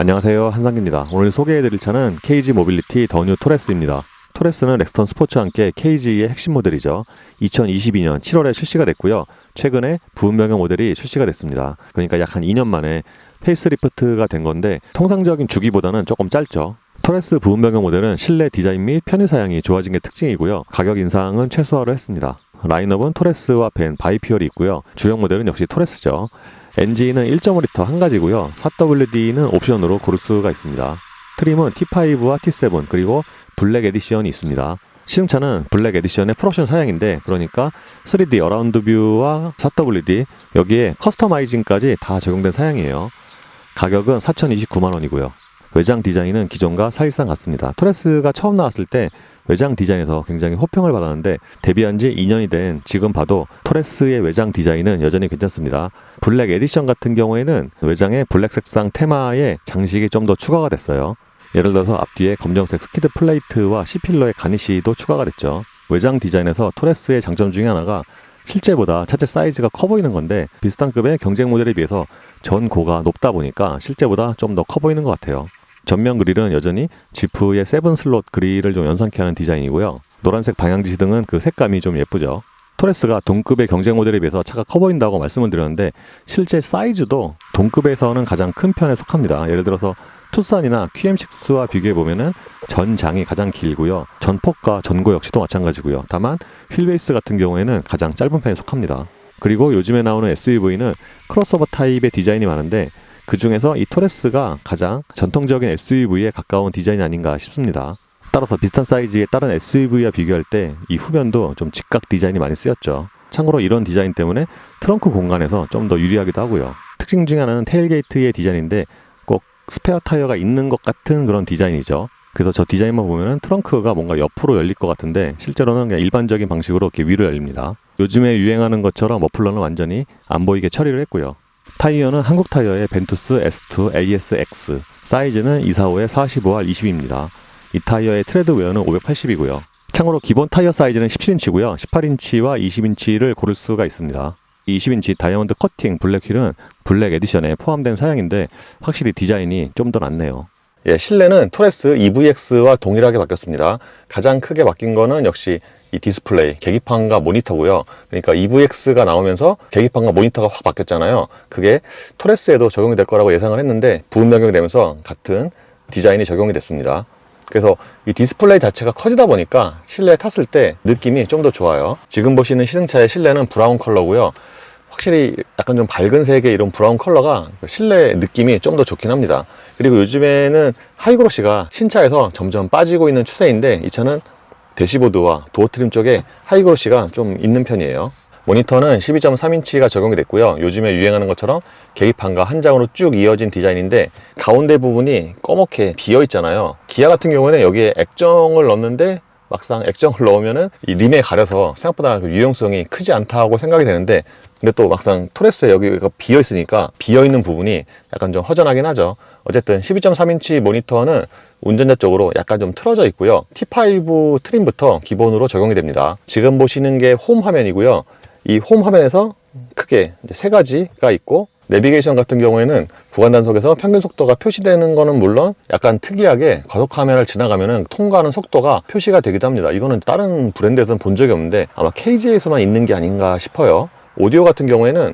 안녕하세요 한상기입니다. 오늘 소개해드릴 차는 KG 모빌리티 더뉴 토레스입니다. 토레스는 렉스턴 스포츠와 함께 KG의 핵심 모델이죠. 2022년 7월에 출시가 됐고요. 최근에 부분변경 모델이 출시가 됐습니다. 그러니까 약 한 2년 만에 페이스리프트가 된 건데 통상적인 주기보다는 조금 짧죠. 토레스 부분변경 모델은 실내 디자인 및 편의 사양이 좋아진 게 특징이고요. 가격 인상은 최소화를 했습니다. 라인업은 토레스와 벤, 바이피얼이 있고요. 주력 모델은 역시 토레스죠. 엔진은 1.5L 한 가지고요. 4WD는 옵션으로 고를 수가 있습니다. 트림은 T5와 T7 그리고 블랙 에디션이 있습니다. 시승차는 블랙 에디션의 풀옵션 사양인데 그러니까 3D 어라운드 뷰와 4WD 여기에 커스터마이징까지 다 적용된 사양이에요. 가격은 4,029만 원이고요. 외장 디자인은 기존과 사실상 같습니다. 토레스가 처음 나왔을 때 외장 디자인에서 굉장히 호평을 받았는데 데뷔한 지 2년이 된 지금 봐도 토레스의 외장 디자인은 여전히 괜찮습니다. 블랙 에디션 같은 경우에는 외장에 블랙 색상 테마의 장식이 좀 더 추가가 됐어요. 예를 들어서 앞뒤에 검정색 스키드 플레이트와 C필러의 가니쉬도 추가가 됐죠. 외장 디자인에서 토레스의 장점 중에 하나가 실제보다 차체 사이즈가 커 보이는 건데 비슷한 급의 경쟁 모델에 비해서 전고가 높다 보니까 실제보다 좀 더 커 보이는 것 같아요. 전면 그릴은 여전히 지프의 세븐 슬롯 그릴을 좀 연상케 하는 디자인이고요. 노란색 방향지시 등은 그 색감이 좀 예쁘죠. 토레스가 동급의 경쟁 모델에 비해서 차가 커 보인다고 말씀을 드렸는데 실제 사이즈도 동급에서는 가장 큰 편에 속합니다. 예를 들어서 투싼이나 QM6와 비교해 보면은 전장이 가장 길고요. 전폭과 전고 역시도 마찬가지고요. 다만 휠베이스 같은 경우에는 가장 짧은 편에 속합니다. 그리고 요즘에 나오는 SUV는 크로스오버 타입의 디자인이 많은데 그 중에서 이 토레스가 가장 전통적인 SUV에 가까운 디자인 아닌가 싶습니다. 따라서 비슷한 사이즈의 다른 SUV와 비교할 때 이 후면도 좀 직각 디자인이 많이 쓰였죠. 참고로 이런 디자인 때문에 트렁크 공간에서 좀 더 유리하기도 하고요. 특징 중에 하나는 테일게이트의 디자인인데 꼭 스페어 타이어가 있는 것 같은 그런 디자인이죠. 그래서 저 디자인만 보면은 트렁크가 뭔가 옆으로 열릴 것 같은데 실제로는 그냥 일반적인 방식으로 이렇게 위로 열립니다. 요즘에 유행하는 것처럼 머플러는 완전히 안 보이게 처리를 했고요. 타이어는 한국 타이어의 벤투스 S2 ASX 사이즈는 245에 45R 20입니다. 이 타이어의 트레드 웨어는 580이고요. 참고로 기본 타이어 사이즈는 17인치고요. 18인치와 20인치를 고를 수가 있습니다. 이 20인치 다이아몬드 커팅 블랙 휠은 블랙 에디션에 포함된 사양인데 확실히 디자인이 좀 더 낫네요. 예, 실내는 토레스 EVX와 동일하게 바뀌었습니다. 가장 크게 바뀐 거는 역시 이 디스플레이, 계기판과 모니터고요. 그러니까 EVX가 나오면서 계기판과 모니터가 확 바뀌었잖아요. 그게 토레스에도 적용이 될 거라고 예상을 했는데 부분 변경이 되면서 같은 디자인이 적용이 됐습니다. 그래서 이 디스플레이 자체가 커지다 보니까 실내에 탔을 때 느낌이 좀 더 좋아요. 지금 보시는 시승차의 실내는 브라운 컬러고요. 확실히 약간 좀 밝은 색의 이런 브라운 컬러가 실내 느낌이 좀 더 좋긴 합니다. 그리고 요즘에는 하이그로시가 신차에서 점점 빠지고 있는 추세인데 이 차는 대시보드와 도어 트림 쪽에 하이그로시가 좀 있는 편이에요. 모니터는 12.3인치가 적용이 됐고요. 요즘에 유행하는 것처럼 계기판과 한 장으로 쭉 이어진 디자인인데 가운데 부분이 꺼멓게 비어 있잖아요. 기아 같은 경우에는 여기에 액정을 넣는데 막상 액정을 넣으면은 이 림에 가려서 생각보다 그 유용성이 크지 않다고 생각이 되는데 근데 또 막상 토레스에 여기가 비어 있으니까 비어 있는 부분이 약간 좀 허전하긴 하죠. 어쨌든 12.3인치 모니터는 운전자 쪽으로 약간 좀 틀어져 있고요. T5 트림부터 기본으로 적용이 됩니다. 지금 보시는 게 홈 화면이고요. 이 홈 화면에서 크게 세 가지가 있고 내비게이션 같은 경우에는 구간 단속에서 평균 속도가 표시되는 거는 물론 약간 특이하게 과속 카메라를 지나가면은 통과하는 속도가 표시가 되기도 합니다. 이거는 다른 브랜드에서는 본 적이 없는데 아마 KG에서만 있는 게 아닌가 싶어요. 오디오 같은 경우에는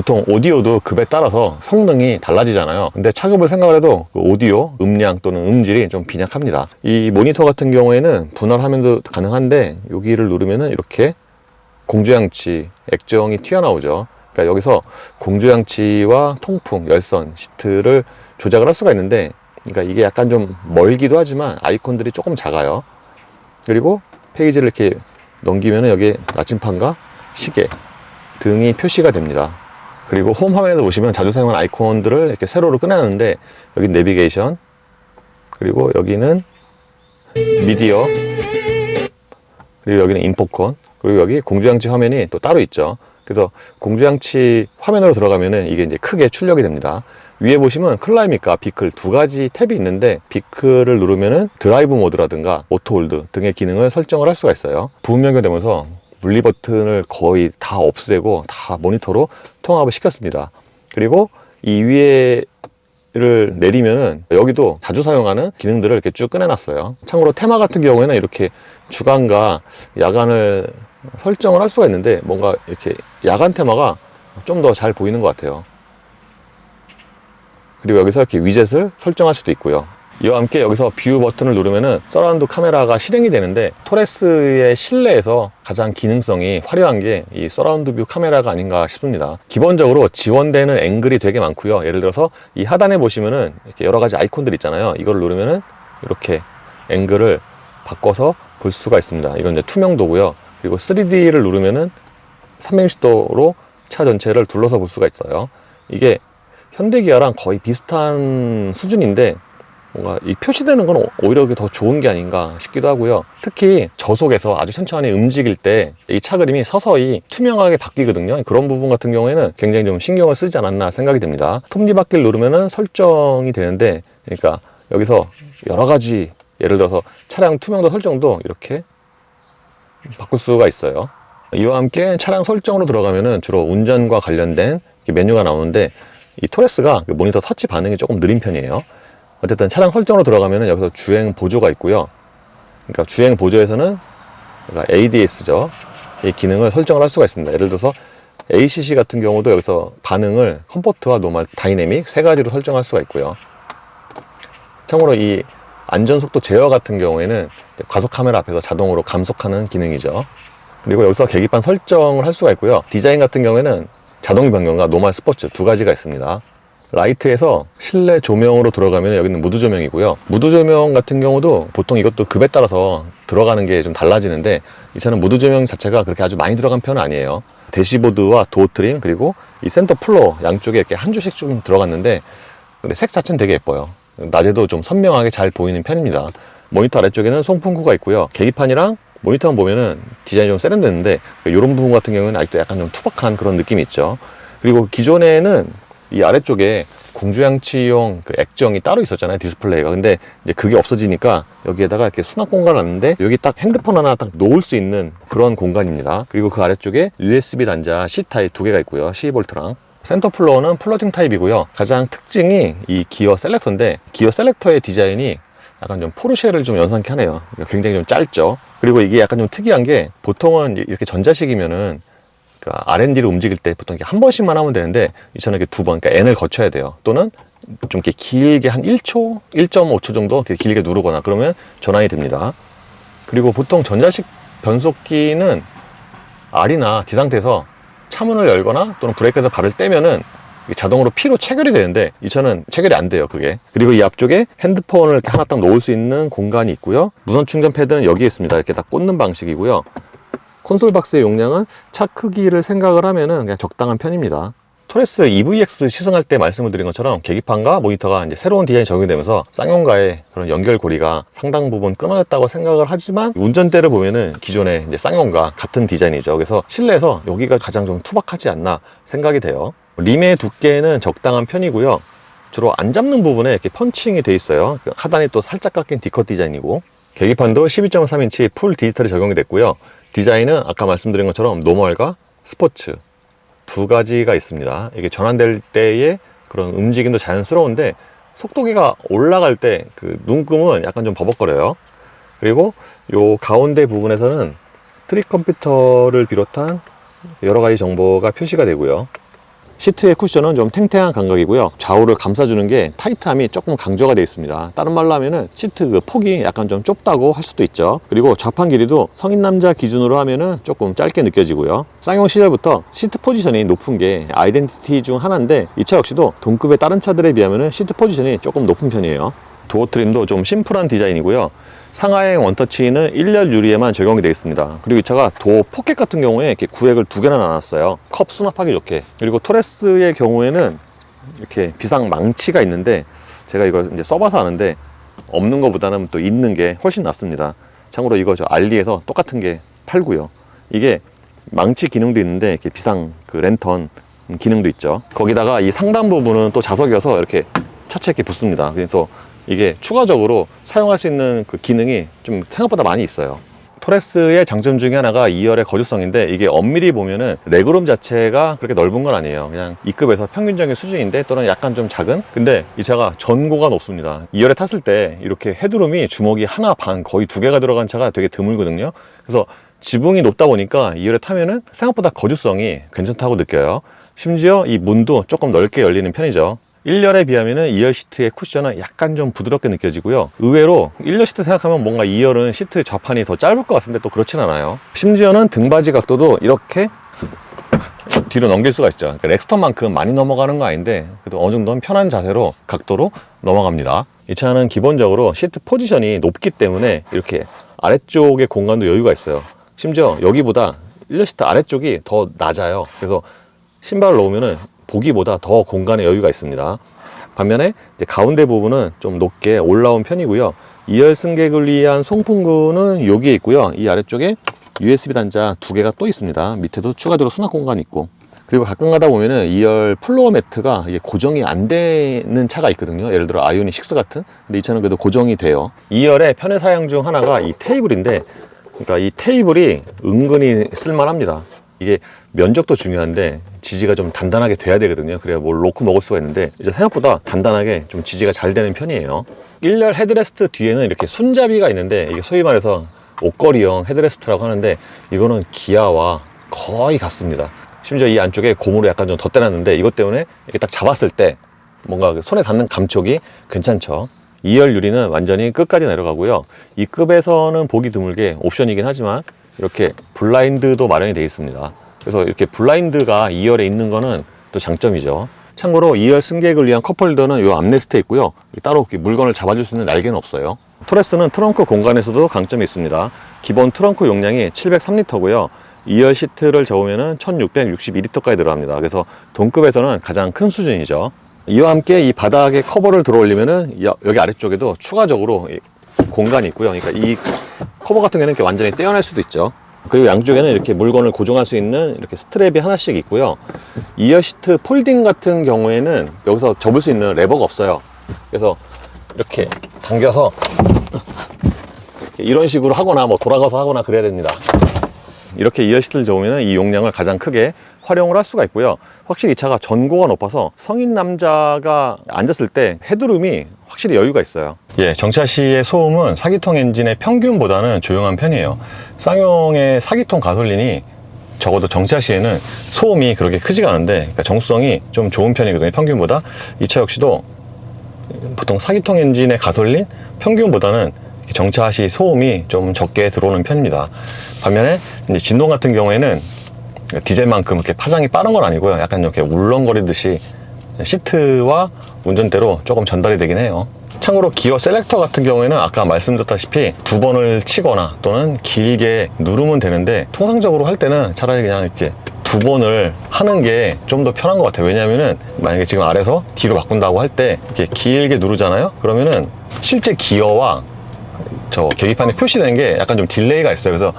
보통 오디오도 급에 따라서 성능이 달라지잖아요. 근데 차급을 생각을 해도 그 오디오, 음량 또는 음질이 좀 빈약합니다. 이 모니터 같은 경우에는 분할 화면도 가능한데 여기를 누르면은 이렇게 공조양치, 액정이 튀어나오죠. 그러니까 여기서 공조양치와 통풍, 열선, 시트를 조작을 할 수가 있는데 그러니까 이게 약간 좀 멀기도 하지만 아이콘들이 조금 작아요. 그리고 페이지를 이렇게 넘기면 여기 나침판과 시계 등이 표시가 됩니다. 그리고 홈 화면에서 보시면 자주 사용하는 아이콘들을 이렇게 세로로 꺼내는데 여기 내비게이션 그리고 여기는 미디어 그리고 여기는 인포콘 그리고 여기 공조장치 화면이 또 따로 있죠. 그래서 공조장치 화면으로 들어가면은 이게 이제 크게 출력이 됩니다. 위에 보시면 클라이밋과 비클 두 가지 탭이 있는데 비클을 누르면은 드라이브 모드라든가 오토홀드 등의 기능을 설정을 할 수가 있어요. 부분 변경되면서 분리 버튼을 거의 다 없애고 다 모니터로 통합을 시켰습니다. 그리고 이 위에 를 내리면은 여기도 자주 사용하는 기능들을 이렇게 쭉 꺼내놨어요. 참고로 테마 같은 경우에는 이렇게 주간과 야간을 설정을 할 수가 있는데 뭔가 이렇게 야간 테마가 좀 더 잘 보이는 것 같아요. 그리고 여기서 이렇게 위젯을 설정할 수도 있고요. 이와 함께 여기서 뷰 버튼을 누르면은 서라운드 카메라가 실행이 되는데 토레스의 실내에서 가장 기능성이 화려한 게 이 서라운드 뷰 카메라가 아닌가 싶습니다. 기본적으로 지원되는 앵글이 되게 많고요. 예를 들어서 이 하단에 보시면은 이렇게 여러 가지 아이콘들 있잖아요. 이걸 누르면은 이렇게 앵글을 바꿔서 볼 수가 있습니다. 이건 이제 투명도고요. 그리고 3D를 누르면은 360도로 차 전체를 둘러서 볼 수가 있어요. 이게 현대기아랑 거의 비슷한 수준인데 뭔가 이 표시되는 건 오히려 더 좋은 게 아닌가 싶기도 하고요. 특히 저속에서 아주 천천히 움직일 때 이 차 그림이 서서히 투명하게 바뀌거든요. 그런 부분 같은 경우에는 굉장히 좀 신경을 쓰지 않았나 생각이 듭니다. 톱니바퀴를 누르면은 설정이 되는데 그러니까 여기서 여러 가지 예를 들어서 차량 투명도 설정도 이렇게 바꿀 수가 있어요. 이와 함께 차량 설정으로 들어가면은 주로 운전과 관련된 메뉴가 나오는데 이 토레스가 그 모니터 터치 반응이 조금 느린 편이에요. 어쨌든 차량 설정으로 들어가면은 여기서 주행 보조가 있고요. 그러니까 주행 보조에서는 그러니까 ADS죠. 이 기능을 설정을 할 수가 있습니다. 예를 들어서 ACC 같은 경우도 여기서 반응을 컴포트와 노멀, 다이내믹 세 가지로 설정할 수가 있고요. 참고로 이 안전속도 제어 같은 경우에는 과속 카메라 앞에서 자동으로 감속하는 기능이죠. 그리고 여기서 계기판 설정을 할 수가 있고요. 디자인 같은 경우에는 자동 변경과 노멀 스포츠 두 가지가 있습니다. 라이트에서 실내 조명으로 들어가면 여기는 무드 조명이고요. 무드 조명 같은 경우도 보통 이것도 급에 따라서 들어가는 게 좀 달라지는데 이 차는 무드 조명 자체가 그렇게 아주 많이 들어간 편은 아니에요. 대시보드와 도어 트림 그리고 이 센터 플로 양쪽에 이렇게 한 줄씩 좀 들어갔는데 근데 색 자체는 되게 예뻐요. 낮에도 좀 선명하게 잘 보이는 편입니다. 모니터 아래쪽에는 송풍구가 있고요. 계기판이랑 모니터만 보면은 디자인이 좀 세련됐는데 이런 부분 같은 경우는 아직도 약간 좀 투박한 그런 느낌이 있죠. 그리고 기존에는 이 아래쪽에 공조양치용 그 액정이 따로 있었잖아요 디스플레이가. 근데 이제 그게 없어지니까 여기에다가 이렇게 수납 공간을 놨는데 여기 딱 핸드폰 하나 딱 놓을 수 있는 그런 공간입니다. 그리고 그 아래쪽에 USB 단자 C 타입 두 개가 있고요 12V랑. 센터 플로어는 플러팅 타입이고요. 가장 특징이 이 기어 셀렉터인데 기어 셀렉터의 디자인이 약간 좀 포르쉐를 좀 연상케 하네요. 굉장히 좀 짧죠? 그리고 이게 약간 좀 특이한 게 보통은 이렇게 전자식이면은 그러니까 R&D를 움직일 때 보통 이렇게 한 번씩만 하면 되는데 이 차는 이렇게 두 번, 그러니까 N을 거쳐야 돼요. 또는 좀 이렇게 길게 한 1초, 1.5초 정도 이렇게 길게 누르거나 그러면 전환이 됩니다. 그리고 보통 전자식 변속기는 R이나 D 상태에서 차문을 열거나 또는 브레이크에서 발을 떼면은 자동으로 P로 체결이 되는데 이 차는 체결이 안 돼요 그게 그리고 이 앞쪽에 핸드폰을 이렇게 하나 딱 놓을 수 있는 공간이 있고요 무선 충전 패드는 여기에 있습니다 이렇게 딱 꽂는 방식이고요 콘솔 박스의 용량은 차 크기를 생각을 하면은 그냥 적당한 편입니다. 토레스 EVX를 시승할 때 말씀을 드린 것처럼 계기판과 모니터가 이제 새로운 디자인이 적용되면서 쌍용과의 그런 연결고리가 상당 부분 끊어졌다고 생각을 하지만 운전대를 보면은 기존의 이제 쌍용과 같은 디자인이죠. 그래서 실내에서 여기가 가장 좀 투박하지 않나 생각이 돼요. 림의 두께는 적당한 편이고요. 주로 안 잡는 부분에 이렇게 펀칭이 돼 있어요. 하단이 또 살짝 깎인 디컷 디자인이고 계기판도 12.3인치 풀 디지털이 적용이 됐고요. 디자인은 아까 말씀드린 것처럼 노멀과 스포츠 두 가지가 있습니다. 이게 전환될 때의 그런 움직임도 자연스러운데 속도기가 올라갈 때 그 눈금은 약간 좀 버벅거려요. 그리고 요 가운데 부분에서는 트릭 컴퓨터를 비롯한 여러 가지 정보가 표시가 되고요. 시트의 쿠션은 좀 탱탱한 감각이고요. 좌우를 감싸주는 게 타이트함이 조금 강조가 되어 있습니다. 다른 말로 하면은 시트 그 폭이 약간 좀 좁다고 할 수도 있죠. 그리고 좌판 길이도 성인 남자 기준으로 하면은 조금 짧게 느껴지고요. 쌍용 시절부터 시트 포지션이 높은 게 아이덴티티 중 하나인데 이 차 역시도 동급의 다른 차들에 비하면은 시트 포지션이 조금 높은 편이에요. 도어 트림도 좀 심플한 디자인이고요. 상하행 원터치는 1열 유리에만 적용이 되어 있습니다. 그리고 이 차가 도어 포켓 같은 경우에 이렇게 구획을 두 개나 나눴어요. 컵 수납하기 좋게. 그리고 토레스의 경우에는 이렇게 비상 망치가 있는데 제가 이걸 이제 써봐서 아는데 없는 것보다는 또 있는 게 훨씬 낫습니다. 참고로 이거 저 알리에서 똑같은 게 팔고요. 이게 망치 기능도 있는데 이렇게 비상 그 랜턴 기능도 있죠. 거기다가 이 상단 부분은 또 자석이어서 이렇게 차체 이렇게 붙습니다. 그래서 이게 추가적으로 사용할 수 있는 그 기능이 좀 생각보다 많이 있어요. 토레스의 장점 중에 하나가 2열의 거주성인데 이게 엄밀히 보면은 레그룸 자체가 그렇게 넓은 건 아니에요. 그냥 2급에서 평균적인 수준인데 또는 약간 좀 작은? 근데 이 차가 전고가 높습니다. 2열에 탔을 때 이렇게 헤드룸이 주먹이 하나 반 거의 두 개가 들어간 차가 되게 드물거든요. 그래서 지붕이 높다 보니까 2열에 타면은 생각보다 거주성이 괜찮다고 느껴요. 심지어 이 문도 조금 넓게 열리는 편이죠. 1열에 비하면은 2열 시트의 쿠션은 약간 좀 부드럽게 느껴지고요. 의외로 1열 시트 생각하면 뭔가 2열은 시트 좌판이 더 짧을 것 같은데 또 그렇진 않아요. 심지어는 등받이 각도도 이렇게 뒤로 넘길 수가 있죠. 그러니까 렉스턴만큼 많이 넘어가는 거 아닌데 그래도 어느 정도는 편한 자세로 각도로 넘어갑니다. 이 차는 기본적으로 시트 포지션이 높기 때문에 이렇게 아래쪽의 공간도 여유가 있어요. 심지어 여기보다 1열 시트 아래쪽이 더 낮아요. 그래서 신발을 놓으면은 보기보다 더 공간에 여유가 있습니다. 반면에 가운데 부분은 좀 높게 올라온 편이고요. 2열 승객을 위한 송풍구는 여기에 있고요. 이 아래쪽에 USB 단자 두 개가 또 있습니다. 밑에도 추가적으로 수납 공간이 있고. 그리고 가끔 가다 보면은 2열 플로어 매트가 이게 고정이 안 되는 차가 있거든요. 예를 들어 아이오닉 6 같은. 근데 이 차는 그래도 고정이 돼요. 2열의 편의 사양 중 하나가 이 테이블인데, 그러니까 이 테이블이 은근히 쓸만합니다. 이게 면적도 중요한데 지지가 좀 단단하게 돼야 되거든요. 그래야 뭘 놓고 먹을 수가 있는데 이제 생각보다 단단하게 좀 지지가 잘 되는 편이에요. 1열 헤드레스트 뒤에는 이렇게 손잡이가 있는데 이게 소위 말해서 옷걸이형 헤드레스트라고 하는데 이거는 기아와 거의 같습니다. 심지어 이 안쪽에 고무로 약간 좀 덧대놨는데 이것 때문에 이렇게 딱 잡았을 때 뭔가 그 손에 닿는 감촉이 괜찮죠. 2열 유리는 완전히 끝까지 내려가고요. 이 급에서는 보기 드물게 옵션이긴 하지만 이렇게 블라인드도 마련이 되어 있습니다. 그래서 이렇게 블라인드가 2열에 있는 거는 또 장점이죠. 참고로 2열 승객을 위한 컵홀더는 이 암레스트에 있고요. 따로 물건을 잡아줄 수 있는 날개는 없어요. 토레스는 트렁크 공간에서도 강점이 있습니다. 기본 트렁크 용량이 703리터고요. 2열 시트를 접으면 1662리터까지 들어갑니다. 그래서 동급에서는 가장 큰 수준이죠. 이와 함께 이 바닥에 커버를 들어 올리면은 여기 아래쪽에도 추가적으로 이 공간이 있고요. 그러니까 이 커버 같은 경우는 완전히 떼어낼 수도 있죠. 그리고 양쪽에는 이렇게 물건을 고정할 수 있는 이렇게 스트랩이 하나씩 있고요. 2열 시트 폴딩 같은 경우에는 여기서 접을 수 있는 레버가 없어요. 그래서 이렇게 당겨서 이런 식으로 하거나 뭐 돌아가서 하거나 그래야 됩니다. 이렇게 2열 시트를 접으면 이 용량을 가장 크게 활용을 할 수가 있고요. 확실히 이 차가 전고가 높아서 성인 남자가 앉았을 때 헤드룸이 확실히 여유가 있어요. 예, 정차 시의 소음은 사기통 엔진의 평균보다는 조용한 편이에요. 쌍용의 사기통 가솔린이 적어도 정차 시에는 소음이 그렇게 크지가 않은데 그러니까 정수성이 좀 좋은 편이거든요. 평균보다. 이 차 역시도 보통 사기통 엔진의 가솔린 평균보다는 정차 시 소음이 좀 적게 들어오는 편입니다. 반면에 진동 같은 경우에는 디젤만큼 이렇게 파장이 빠른 건 아니고요. 약간 이렇게 울렁거리듯이 시트와 운전대로 조금 전달이 되긴 해요. 참고로 기어 셀렉터 같은 경우에는 아까 말씀드렸다시피 두 번을 치거나 또는 길게 누르면 되는데 통상적으로 할 때는 차라리 그냥 이렇게 두 번을 하는 게 좀 더 편한 것 같아요. 왜냐면은 만약에 지금 아래서 뒤로 바꾼다고 할 때 이렇게 길게 누르잖아요. 그러면은 실제 기어와 저 계기판에 표시되는 게 약간 좀 딜레이가 있어요. 그래서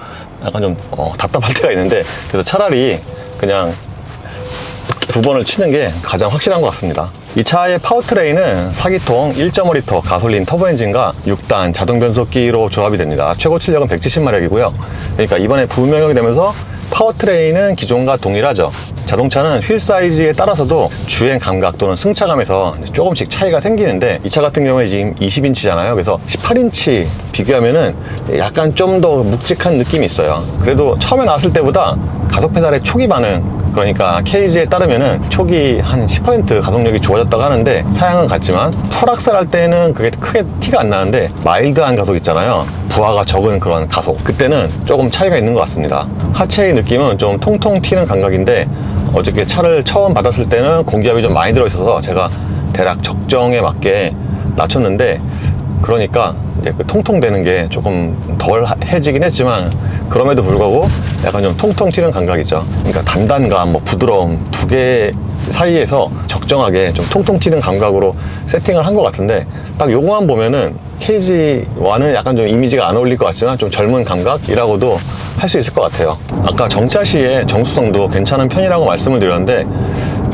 약간 좀 어, 답답할 때가 있는데 그래서 차라리 그냥 두 번을 치는 게 가장 확실한 것 같습니다. 이 차의 파워트레인은 4기통 1.5L 가솔린 터보 엔진과 6단 자동 변속기로 조합이 됩니다. 최고 출력은 170마력이고요. 그러니까 이번에 부명역이 되면서 파워트레인은 기존과 동일하죠. 자동차는 휠 사이즈에 따라서도 주행 감각 또는 승차감에서 조금씩 차이가 생기는데 이 차 같은 경우에 지금 20인치잖아요. 그래서 18인치 비교하면은 약간 좀 더 묵직한 느낌이 있어요. 그래도 처음에 나왔을 때보다 가속 페달의 초기 반응 그러니까 케이지에 따르면은 초기 한 10% 가속력이 좋아졌다고 하는데 사양은 같지만 풀악셀 할 때는 그게 크게 티가 안 나는데 마일드한 가속 있잖아요 부하가 적은 그런 가속 그때는 조금 차이가 있는 것 같습니다 하체의 느낌은 좀 통통 튀는 감각인데 어저께 차를 처음 받았을 때는 공기압이 좀 많이 들어있어서 제가 대략 적정에 맞게 낮췄는데 그러니까 이제 그 통통되는 게 조금 덜 해지긴 했지만 그럼에도 불구하고 약간 좀 통통 튀는 감각이죠. 그러니까 단단감, 뭐 부드러움 두 개 사이에서 적정하게 좀 통통 튀는 감각으로 세팅을 한 것 같은데 딱 요거만 보면은 KG1은 약간 좀 이미지가 안 어울릴 것 같지만 좀 젊은 감각이라고도 할 수 있을 것 같아요. 아까 정차 시의 정수성도 괜찮은 편이라고 말씀을 드렸는데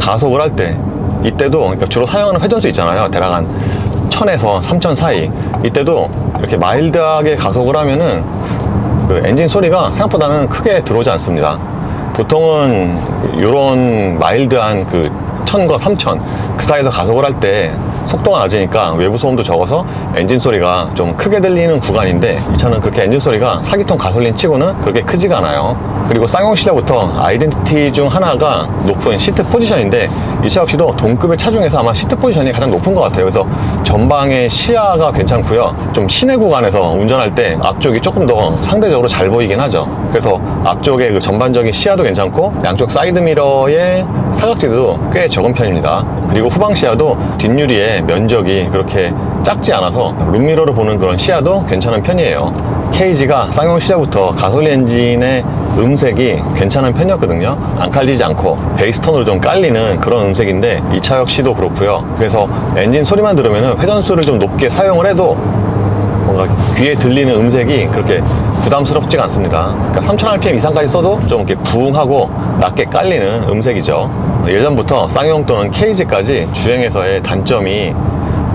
가속을 할 때 이때도 그러니까 주로 사용하는 회전수 있잖아요. 대략 한 1000에서 3000 사이 이때도 이렇게 마일드하게 가속을 하면은 그 엔진 소리가 생각보다는 크게 들어오지 않습니다. 보통은 이런 마일드한 그 1000과 3000 그 사이에서 가속을 할 때 속도가 낮으니까 외부 소음도 적어서 엔진 소리가 좀 크게 들리는 구간인데 이 차는 그렇게 엔진 소리가 4기통 가솔린 치고는 그렇게 크지가 않아요. 그리고 쌍용 시절부터 아이덴티티 중 하나가 높은 시트 포지션인데 이 차 역시도 동급의 차 중에서 아마 시트 포지션이 가장 높은 것 같아요. 그래서 전방의 시야가 괜찮고요. 좀 시내 구간에서 운전할 때 앞쪽이 조금 더 상대적으로 잘 보이긴 하죠. 그래서 앞쪽에 그 전반적인 시야도 괜찮고 양쪽 사이드 미러의 사각지도 꽤 적은 편입니다. 그리고 후방 시야도 뒷유리의 면적이 그렇게 작지 않아서 룸미러로 보는 그런 시야도 괜찮은 편이에요. 케이지가 쌍용 시절부터 가솔린 엔진의 음색이 괜찮은 편이었거든요. 안 칼지지 않고 베이스톤으로 좀 깔리는 그런 음색인데 이 차 역시도 그렇고요. 그래서 엔진 소리만 들으면 회전수를 좀 높게 사용을 해도 뭔가 귀에 들리는 음색이 그렇게 부담스럽지가 않습니다. 그러니까 3000rpm 이상까지 써도 좀 이렇게 부응하고 낮게 깔리는 음색이죠. 예전부터 쌍용 또는 케이지까지 주행에서의 단점이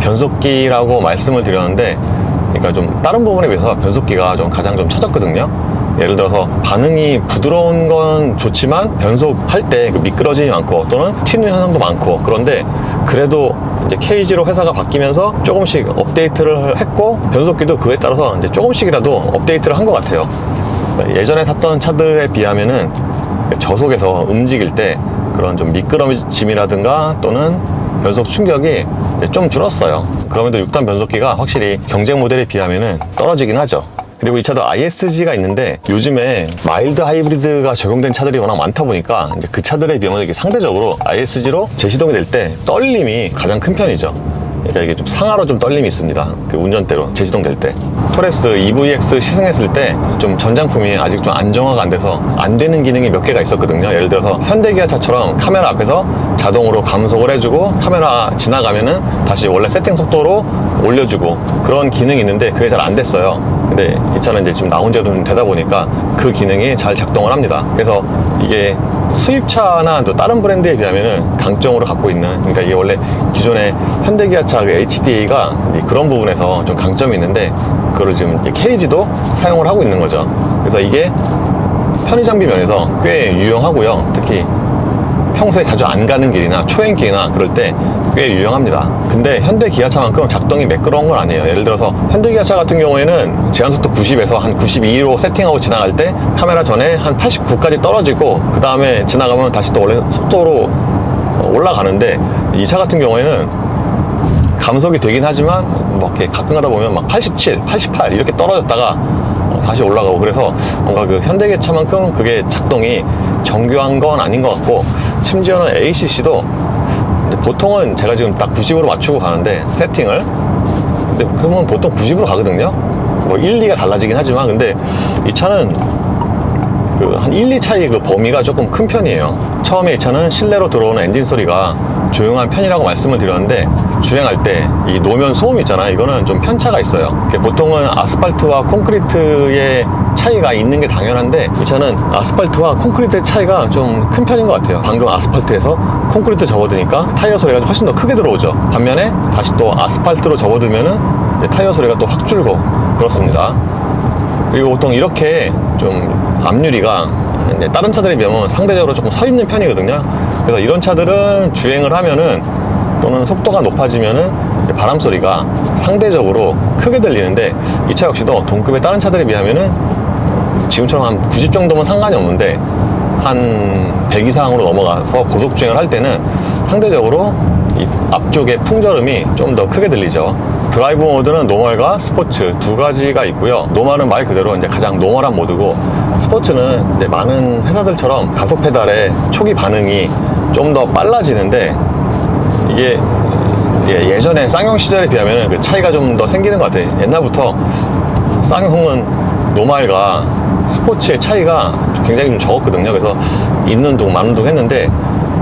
변속기라고 말씀을 드렸는데, 그러니까 좀 다른 부분에 비해서 변속기가 좀 가장 좀 처졌거든요. 예를 들어서 반응이 부드러운 건 좋지만 변속할 때그 미끄러짐이 많고 또는 튀는 현상도 많고 그런데 그래도 이제 케이지로 회사가 바뀌면서 조금씩 업데이트를 했고 변속기도 그에 따라서 이제 조금씩이라도 업데이트를 한 것 같아요. 예전에 탔던 차들에 비하면은 저속에서 움직일 때 그런 좀 미끄러짐이라든가 또는 변속 충격이 좀 줄었어요. 그럼에도 6단 변속기가 확실히 경쟁 모델에 비하면은 떨어지긴 하죠. 그리고 이 차도 ISG가 있는데 요즘에 마일드 하이브리드가 적용된 차들이 워낙 많다 보니까 이제 그 차들에 비하면 이게 상대적으로 ISG로 재시동이 될 때 떨림이 가장 큰 편이죠. 그러니까 이게 좀 상하로 좀 떨림이 있습니다. 그 운전대로 재시동 될 때. 토레스 EVX 시승했을 때 좀 전장품이 아직 좀 안정화가 안 돼서 안 되는 기능이 몇 개가 있었거든요. 예를 들어서 현대기아차처럼 카메라 앞에서 자동으로 감속을 해주고 카메라 지나가면은 다시 원래 세팅 속도로 올려주고 그런 기능이 있는데 그게 잘 안 됐어요. 근데 이 차는 이제 지금 나온 지가 좀 되다 보니까 그 기능이 잘 작동을 합니다. 그래서 이게 수입차나 또 다른 브랜드에 비하면은 강점으로 갖고 있는 그러니까 이게 원래 기존의 현대기아차 그 HDA가 그런 부분에서 좀 강점이 있는데 그거를 지금 케이지도 사용을 하고 있는 거죠. 그래서 이게 편의 장비 면에서 꽤 유용하고요. 특히 평소에 자주 안 가는 길이나 초행길이나 그럴 때 꽤 유용합니다. 근데 현대 기아차만큼 작동이 매끄러운 건 아니에요. 예를 들어서 현대 기아차 같은 경우에는 제한속도 90에서 한 92로 세팅하고 지나갈 때 카메라 전에 한 89까지 떨어지고 그 다음에 지나가면 다시 또 원래 속도로 올라가는데 이 차 같은 경우에는 감속이 되긴 하지만 뭐 이렇게 가끔 가다 보면 막 87, 88 이렇게 떨어졌다가 어, 다시 올라가고 그래서 뭔가 그 현대기차만큼 그게 작동이 정교한 건 아닌 것 같고 심지어는 ACC도 보통은 제가 지금 딱 90으로 맞추고 가는데 세팅을 근데 그러면 보통 90으로 가거든요 뭐 1, 2가 달라지긴 하지만 근데 이 차는 그 한 1, 2 차이 그 범위가 조금 큰 편이에요. 처음에 이 차는 실내로 들어오는 엔진 소리가 조용한 편이라고 말씀을 드렸는데 주행할 때 이 노면 소음 있잖아요. 이거는 좀 편차가 있어요. 보통은 아스팔트와 콘크리트의 차이가 있는 게 당연한데 이 차는 아스팔트와 콘크리트의 차이가 좀 큰 편인 것 같아요. 방금 아스팔트에서 콘크리트 접어드니까 타이어 소리가 훨씬 더 크게 들어오죠. 반면에 다시 또 아스팔트로 접어두면은 이제 타이어 소리가 또 확 줄고 그렇습니다. 그리고 보통 이렇게 좀 앞유리가 이제 다른 차들에 비하면 상대적으로 조금 서 있는 편이거든요. 그래서 이런 차들은 주행을 하면은 또는 속도가 높아지면은 바람 소리가 상대적으로 크게 들리는데 이 차 역시도 동급의 다른 차들에 비하면은 지금처럼 한 90 정도면 상관이 없는데 한 100 이상으로 넘어가서 고속 주행을 할 때는 상대적으로 이 앞쪽의 풍절음이 좀 더 크게 들리죠. 드라이브 모드는 노멀과 스포츠 두 가지가 있고요. 노멀은 말 그대로 이제 가장 노멀한 모드고 스포츠는 이제 많은 회사들처럼 가속 페달의 초기 반응이 좀 더 빨라지는데 이게 예, 예전에 쌍용 시절에 비하면 그 차이가 좀 더 생기는 것 같아요. 옛날부터 쌍용은 노말과 스포츠의 차이가 굉장히 좀 적었거든요. 그래서 있는 둥, 마는 둥 했는데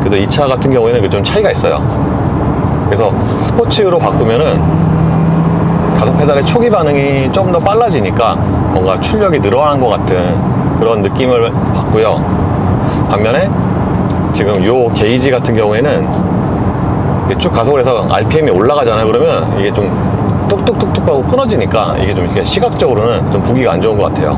그래도 이 차 같은 경우에는 그좀 차이가 있어요. 그래서 스포츠로 바꾸면은 페달의 초기 반응이 좀 더 빨라지니까 뭔가 출력이 늘어난 것 같은 그런 느낌을 받고요. 반면에 지금 요 게이지 같은 경우에는 쭉 가속을 해서 RPM이 올라가잖아요. 그러면 이게 좀 뚝뚝뚝뚝 하고 끊어지니까 이게 좀 시각적으로는 좀 보기가 안 좋은 것 같아요.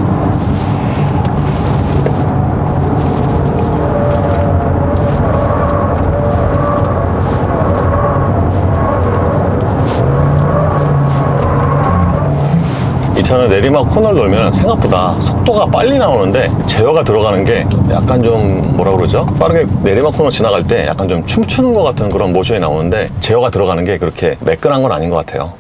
차는 내리막 코너를 돌면 생각보다 속도가 빨리 나오는데 제어가 들어가는 게 약간 좀 뭐라 그러죠? 빠르게 내리막 코너 지나갈 때 약간 좀 춤추는 것 같은 그런 모션이 나오는데 제어가 들어가는 게 그렇게 매끈한 건 아닌 것 같아요.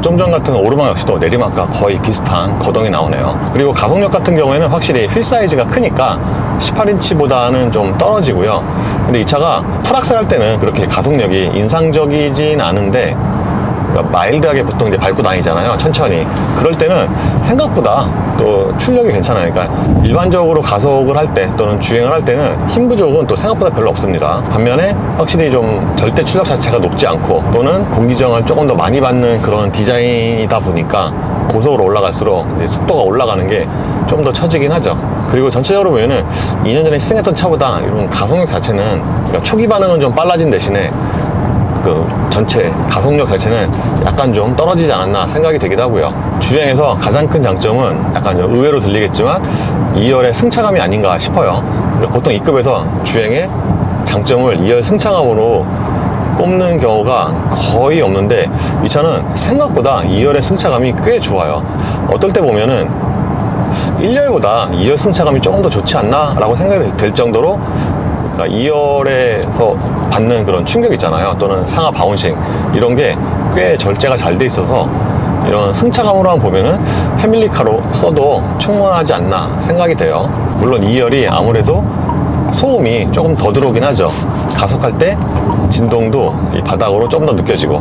그래서 좀전 같은 오르막 역시도 내리막과 거의 비슷한 거동이 나오네요. 그리고 가속력 같은 경우에는 확실히 휠 사이즈가 크니까 18인치보다는 좀 떨어지고요. 근데 이 차가 풀악셀 할 때는 그렇게 가속력이 인상적이진 않은데 마일드하게 보통 이제 밟고 다니잖아요. 천천히. 그럴 때는 생각보다 또 출력이 괜찮아요. 그러니까 일반적으로 가속을 할 때 또는 주행을 할 때는 힘 부족은 또 생각보다 별로 없습니다. 반면에 확실히 좀 절대 출력 자체가 높지 않고 또는 공기정을 조금 더 많이 받는 그런 디자인이다 보니까 고속으로 올라갈수록 속도가 올라가는 게 좀 더 처지긴 하죠. 그리고 전체적으로 보면은 2년 전에 시승했던 차보다 이런 가속력 자체는 그러니까 초기 반응은 좀 빨라진 대신에 그 전체 가속력 자체는 약간 좀 떨어지지 않았나 생각이 되기도 하고요. 주행에서 가장 큰 장점은 약간 좀 의외로 들리겠지만 2열의 승차감이 아닌가 싶어요. 보통 2급에서 주행에 장점을 2열 승차감으로 꼽는 경우가 거의 없는데 이 차는 생각보다 2열의 승차감이 꽤 좋아요. 어떨 때 보면은 1열보다 2열 승차감이 조금 더 좋지 않나 라고 생각이 될 정도로 그러니까 2열에서 받는 그런 충격 있잖아요. 또는 상하 바운싱 이런 게 꽤 절제가 잘 돼 있어서 이런 승차감으로만 보면은 패밀리카로 써도 충분하지 않나 생각이 돼요. 물론 2열이 아무래도 소음이 조금 더 들어오긴 하죠. 가속할 때 진동도 이 바닥으로 조금 더 느껴지고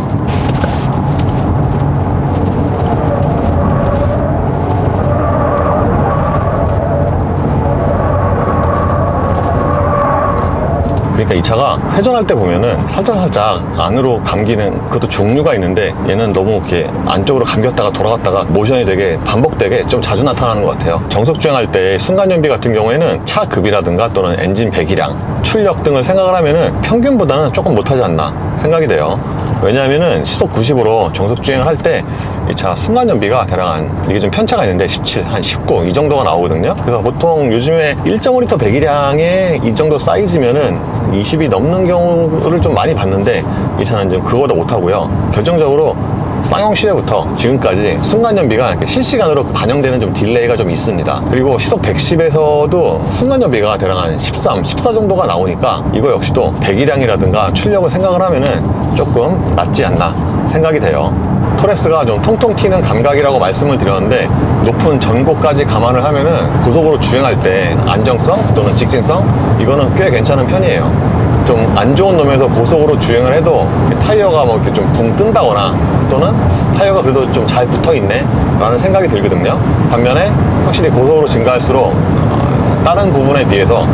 그러니까 이 차가 회전할 때 보면은 살짝살짝 안으로 감기는 그것도 종류가 있는데 얘는 너무 이렇게 안쪽으로 감겼다가 돌아갔다가 모션이 되게 반복되게 좀 자주 나타나는 것 같아요. 정속 주행할 때 순간 연비 같은 경우에는 차 급이라든가 또는 엔진 배기량, 출력 등을 생각을 하면은 평균보다는 조금 못하지 않나 생각이 돼요. 왜냐하면은 시속 90으로 정속 주행을 할 때 이 차 순간 연비가 대략 한 이게 좀 편차가 있는데 17, 한 19 이 정도가 나오거든요. 그래서 보통 요즘에 1.5리터 배기량의 이 정도 사이즈면은 20이 넘는 경우를 좀 많이 봤는데 이 차는 좀 그거보다 못하고요. 결정적으로 쌍용 시대부터 지금까지 순간 연비가 이렇게 실시간으로 반영되는 좀 딜레이가 좀 있습니다. 그리고 시속 110에서도 순간 연비가 대략 한 13, 14 정도가 나오니까 이거 역시도 배기량이라든가 출력을 생각을 하면은 조금 낫지 않나 생각이 돼요. 토레스가 좀 통통 튀는 감각이라고 말씀을 드렸는데 높은 전고까지 감안을 하면은 고속으로 주행할 때 안정성 또는 직진성 이거는 꽤 괜찮은 편이에요. 좀 안 좋은 놈에서 고속으로 주행을 해도 타이어가 뭐 이렇게 좀 붕 뜬다거나 또는 타이어가 그래도 좀 잘 붙어 있네 라는 생각이 들거든요. 반면에 확실히 고속으로 증가할수록 어, 다른 부분에 비해서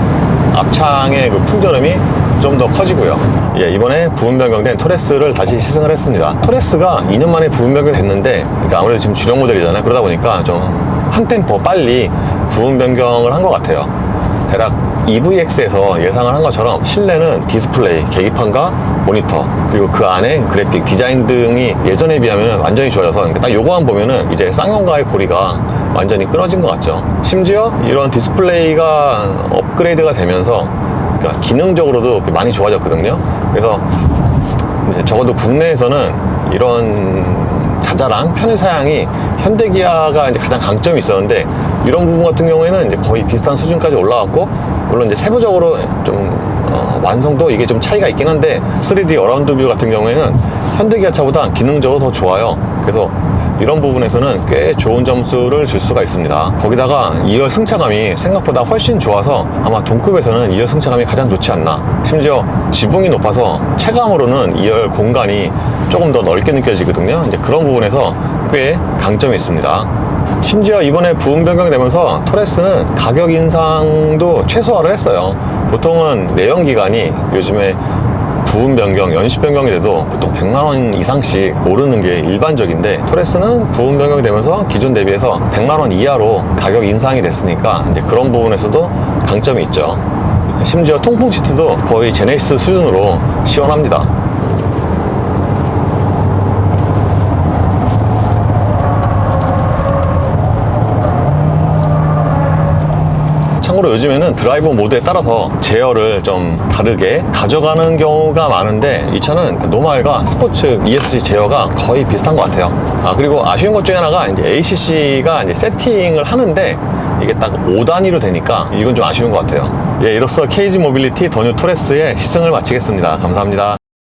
앞창의 그 풍절음이 좀 더 커지고요. 예, 이번에 부분 변경된 토레스를 다시 시승을 했습니다. 토레스가 2년 만에 부분 변경됐는데, 그러니까 아무래도 지금 주력 모델이잖아요. 그러다 보니까 좀 한 템포 빨리 부분 변경을 한 것 같아요. 대략 EVX에서 예상을 한 것처럼 실내는 디스플레이, 계기판과 모니터 그리고 그 안에 그래픽, 디자인 등이 예전에 비하면 완전히 좋아져서 그러니까 딱 요거만 보면은 이제 쌍용과의 고리가 완전히 끊어진 것 같죠. 심지어 이런 디스플레이가 업그레이드가 되면서 그러니까 기능적으로도 많이 좋아졌거든요. 그래서 적어도 국내에서는 이런 자잘한 편의 사양이 현대기아가 이제 가장 강점이 있었는데 이런 부분 같은 경우에는 이제 거의 비슷한 수준까지 올라왔고 물론 이제 세부적으로 좀 어, 완성도 이게 좀 차이가 있긴 한데 3D 어라운드 뷰 같은 경우에는 현대기아 차보다 기능적으로 더 좋아요. 그래서 이런 부분에서는 꽤 좋은 점수를 줄 수가 있습니다. 거기다가 2열 승차감이 생각보다 훨씬 좋아서 아마 동급에서는 2열 승차감이 가장 좋지 않나. 심지어 지붕이 높아서 체감으로는 2열 공간이 조금 더 넓게 느껴지거든요. 이제 그런 부분에서 꽤 강점이 있습니다. 심지어 이번에 부분 변경되면서 토레스는 가격 인상도 최소화를 했어요. 보통은 내연 기관이 요즘에 부분 변경, 연식 변경이 돼도 보통 100만 원 이상씩 오르는 게 일반적인데 토레스는 부분 변경이 되면서 기존 대비해서 100만 원 이하로 가격 인상이 됐으니까 이제 그런 부분에서도 강점이 있죠. 심지어 통풍 시트도 거의 제네시스 수준으로 시원합니다. 참고로 요즘에는 드라이브 모드에 따라서 제어를 좀 다르게 가져가는 경우가 많은데 이 차는 노말과 스포츠 ESC 제어가 거의 비슷한 것 같아요. 아 그리고 아쉬운 것 중에 하나가 이제 ACC가 이제 세팅을 하는데 이게 딱 5단위로 되니까 이건 좀 아쉬운 것 같아요. 예, 이로써 KG 모빌리티 더뉴 토레스의 시승을 마치겠습니다. 감사합니다.